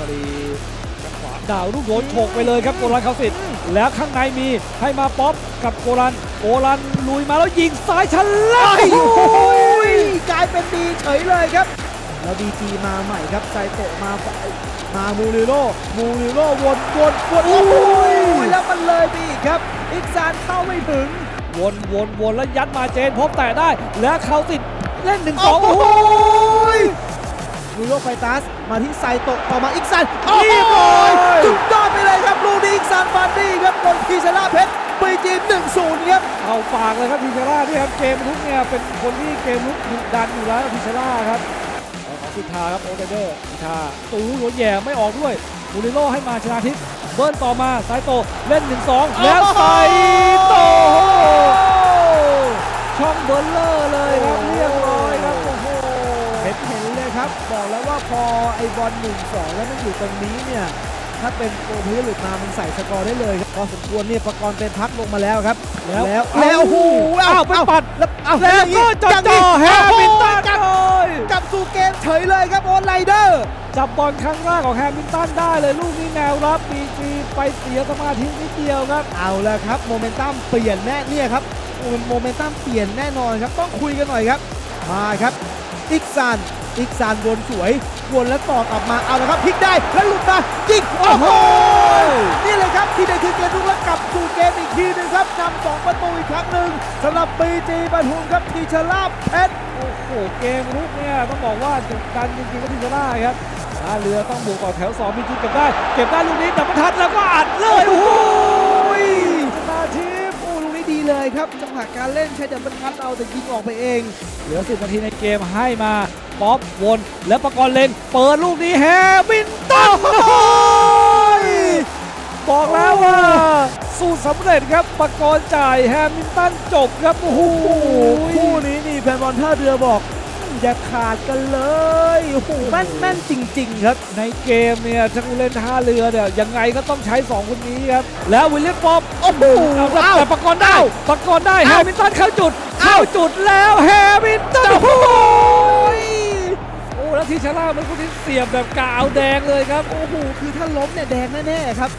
พอดีขวาดาวลูกโดนฉกไปเลยครับโกลันเขาสิทธิ์แล้วข้างในมีให้มาป๊อปกับโกลันโกลันลุยมาแล้วยิงซ้ายชันล่าโอ้โอ้โหยกลายเป็นดีเฉยเลยครับ แล้วดีจีมาใหม่ครับไซโตะมาฝ่ายมามูริโร่มูริโร่วนวนวนโอ้โหแล้วมันเลยไปอีกครับ อีกซานเข้าไม่ถึง วนวนวนแล้วยัดมาเจนพบแต่ได้ แล้วเขาติดเล่นหนึ่งสองโอ้โอ้โหโหมูริโร่ไฟตัสมาที่ไซโตะต่อมาอีกซานเรียบร้อยสุดยอดไปเลยครับลูกนี้อีกซานฟานดี้ครับบนทีชล่าเพชรปีจีหนึ่งศูนย์ครับเอาฝากเลยครับพีเชล่าที่ครับเกมลุกเนี่ยเป็นคนที่เกมลุกดุดันอยู่แล้วพีเชล่าครับเอาของสิทธาครับโอเดเดอร์สิทธาตูหัวแย่ไม่ออกด้วยมูริโร่ให้มาชนะทิพย์เบิ้ลต่อมาสายโตเล่น 1-2 แล้วใส่โตช่องเบอลเลอร์ ครับ บอกแล้วว่าพอไอบอลหนึ่งสองแล้วมันอยู่ตรงนี้เนี่ย ถ้าเป็นโปรเพลย์หลุดมามันใส่สกอร์ได้เลยครับพอสมควรเนี่ยประกรณ์เป็นพักลงมาแล้วครับ แล้วแล้วเอ้าแล้วโอ้โหอ้าวไปปัดแล้วเอาแล้วก็จ่อจ่อแฮมิลตันกลับเลยกลับสู่เกมเฉยเลยครับโอนไลเดอร์จับบอลครั้งแรกของแฮมิลตันได้เลยลูกนี้แนวรับปีจีไปเสียสมาธินิดเดียวครับเอาแล้วครับโมเมนตัมเปลี่ยนแน่เนี่ยครับโมเมนตัมเปลี่ยนแน่นอนครับต้องคุยกันหน่อยครับ มาครับอีกซานอีกซานวนสวยวนแล้วต่อกลับมาเอาละครับพลิกได้แล้วหลุดมายิงโอ้โหนี่เลยครับที่ได้คือเกมลุกแล้วกลับสู่เกมอีกทีหนึงครับนำสองประตูอีกครั้งหนึ่งสำหรับปีจีปทุมครับทีชลาบเพชรโอ้โหเกมลุกเนี่ยต้องบอกว่าดุดันจริงๆก็ทีมชนะครับท่าเรือต้องบุกต่อแถวสองมีทีเก็บได้ เก็บได้ลูกนี้ดับเบิลทัดแล้วก็อัดเลยโอ้โห ครับจังหวะการเล่นใช้เดับเบิลทัดเอาแต่ยิงออกไปเอง เหลือสิบนาทีในเกมให้มาป๊อปวนและประกรณ์เลนเปิดลูกนี้แฮมินตันบอกแล้วว่าสู้สำเร็จครับประกรณ์จ่ายแฮมินตันจบครับโอ้โหคู่นี้นี่แฟนบอลท่าเรือบอก อย่าขาดกันเลยโอ้โหแม่นแม่นจริง ๆ ครับ ในเกมเนี่ยทั้งเล่นท่าเรือเนี่ยยังไงก็ต้องใช้ 2 คนนี้ครับ แล้ววิลเลียมป๊อปโอ้โหเอาแต่เอ้าแต่ประกรณ์ได้ประกรณ์ได้แฮเอ้ามินตันเข้าจุดเอ้าเข้าจุดแล้วแฮมินตันโอ้โหโอ้แล้วทีชาร่ามันคนที่เสียบแบบกาวแดงเลยครับโอ้โหคือถ้าล้มเนี่ยแดงแน่ๆครับ